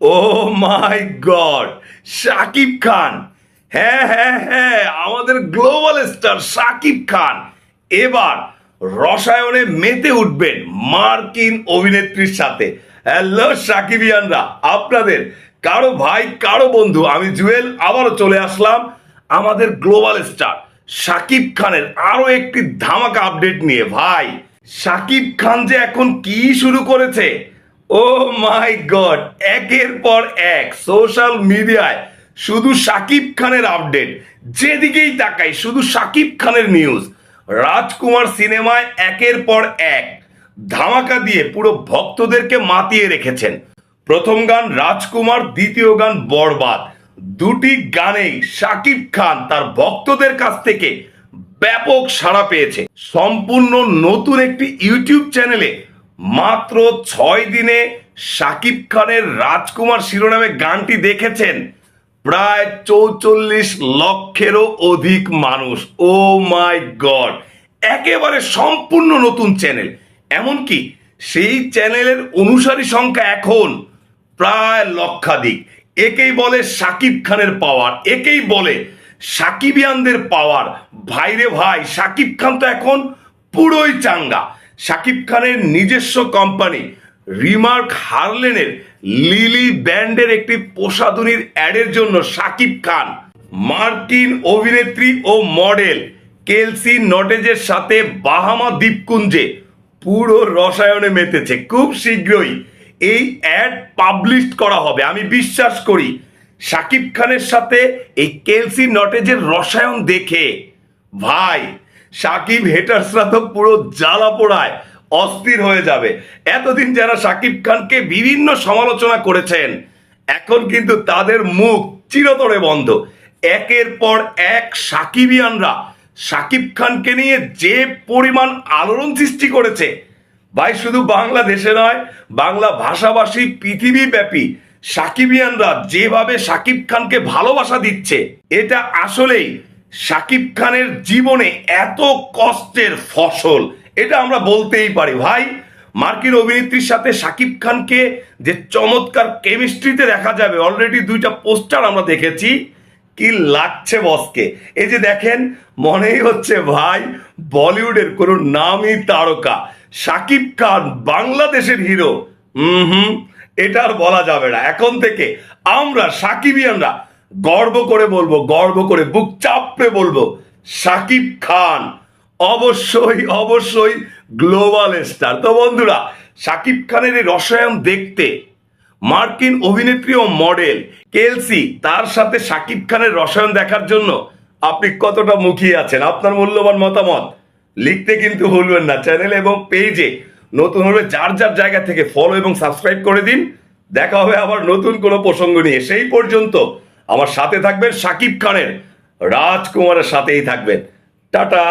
ও মাই god Shakib Khan হ্যাঁ হ্যাঁ হ্যাঁ আমাদের গ্লোবাল স্টার শাকিব খান এবার রসায়নে মেতে উঠবেন মার্কিন অভিনেত্রীর সাথে। হ্যালো সাকিবিয়ানরা আপনাদের, কারও ভাই, কারও বন্ধু, আমি জুয়েল, আবারও চলে আসলাম আমাদের গ্লোবাল স্টার শাকিব খানের আরও একটি ধামাকা আপডেট নিয়ে। ভাই শাকিব খান যে এখন কি শুরু করেছে? ও মাই গড, একের পর এক সোশ্যাল মিডিয়ায় শুধু শাকিব খানের আপডেট, যেদিকেই তাকাই শুধু শাকিব খানের নিউজ রাজকুমার সিনেমায় একের পর এক ধামাকা দিয়ে পুরো ভক্তদেরকে মাতিয়ে রেখেছেন। প্রথম গান রাজকুমার, দ্বিতীয় গান বরবাদ। দুটি গানেই শাকিব খান তার ভক্তদের কাছ থেকে ব্যাপক সাড়া পেয়েছে। সম্পূর্ণ নতুন একটি ইউটিউব চ্যানেলে মাত্র ছয় দিনে শাকিব খানের রাজকুমার শিরোনামে গানটি দেখেছেন। প্রায় চৌচল্লিশ লক্ষেরও অধিক মানুষ। ও মাই গড, একেবারে সম্পূর্ণ নতুন চ্যানেল। এমনকি সেই চ্যানেলের অনুসারী সংখ্যা এখন প্রায় লক্ষাধিক। একেই বলে সাকিব খানের পাওয়ার, একেই বলে সাকিবিয়ানদের পাওয়ার। ভাইরে ভাই সাকিব খান তো এখন পুরোই চাঙ্গা। সাকিব খানের নিজস্ব কোম্পানি রিমার্ক হারলেনের লিলি ব্যান্ডের একটি প্রসাধনীর অ্যাডের জন্য সাকিব খান, মার্কিন অভিনেত্রী ও মডেল কেলসি নটেজের সাথে বাহামা দ্বীপকুঞ্জে পুরো রসায়নে মেতেছে। খুব শীঘ্রই এই অ্যাড পাবলিশ করা হবে। আমি বিশ্বাস করি সাকিব খানের সাথে এই কেলসি নটেজের রসায়ন দেখে, ভাই সাকিব হেটার্সরা তো পুরো জ্বালা পোড়ায়, অস্থির হয়ে যাবে। এতদিন যারা সাকিব খানকে বিভিন্ন সমালোচনা করেছেন, এখন কিন্তু তাদের মুখ চিরতরে বন্ধ। একের পর এক সাকিবিয়ানরা সাকিব খানকে নিয়ে যে পরিমাণ আলোড়ন সৃষ্টি করেছে, ভাই শুধু বাংলাদেশে নয়, বাংলা ভাষাভাষী পৃথিবীব্যাপী সাকিবিয়ানরা যেভাবে সাকিব খানকে ভালোবাসা দিচ্ছে, এটা আসলেই সাকিব খানের জীবনে এত কষ্টের ফসল, এটা আমরা বলতেই পারি। ভাই, মার্কিন অভিনেত্রীর সাথে সাকিব খানকে যে চমৎকার কেমিস্ট্রিতে দেখা যাবে অলরেডি দুইটা পোস্টার আমরা দেখেছি, কি লাগছে বসকে। এই যে দেখেন, মনেই হচ্ছে ভাই, বলিউডের কোনো নামই তারকা। সাকিব খান বাংলাদেশের হিরো। হুম হুম, এটা আর বলা যাবে না। এখন থেকে আমরা, সাকিবিয়ানরা গর্ব করে বলব, গর্ব করে বুক চাপড়ে বলব, সাকিব খান অবশ্যই অবশ্যই গ্লোবাল স্টার। তো বন্ধুরা, সাকিব খানের এই রসায়ন দেখতে, মার্কিন অভিনেত্রী ও মডেল কেলসি, তার সাথে সাকিব খানের রসায়ন দেখার জন্য আপনি কতটা মুখিয়ে আছেন? আপনার মূল্যবান মতামত লিখতে কিন্তু ভুলবেন না। চ্যানেল এবং পেজে নতুন হলে যার যার জায়গা থেকে ফলো এবং সাবস্ক্রাইব করে দিন। দেখা হবে আবার নতুন কোনো প্রসঙ্গ নিয়ে। সেই পর্যন্ত আমার সাথে থাকবেন সাকিব খানের রাজকুমারের সাথেই থাকবেন। টাটা।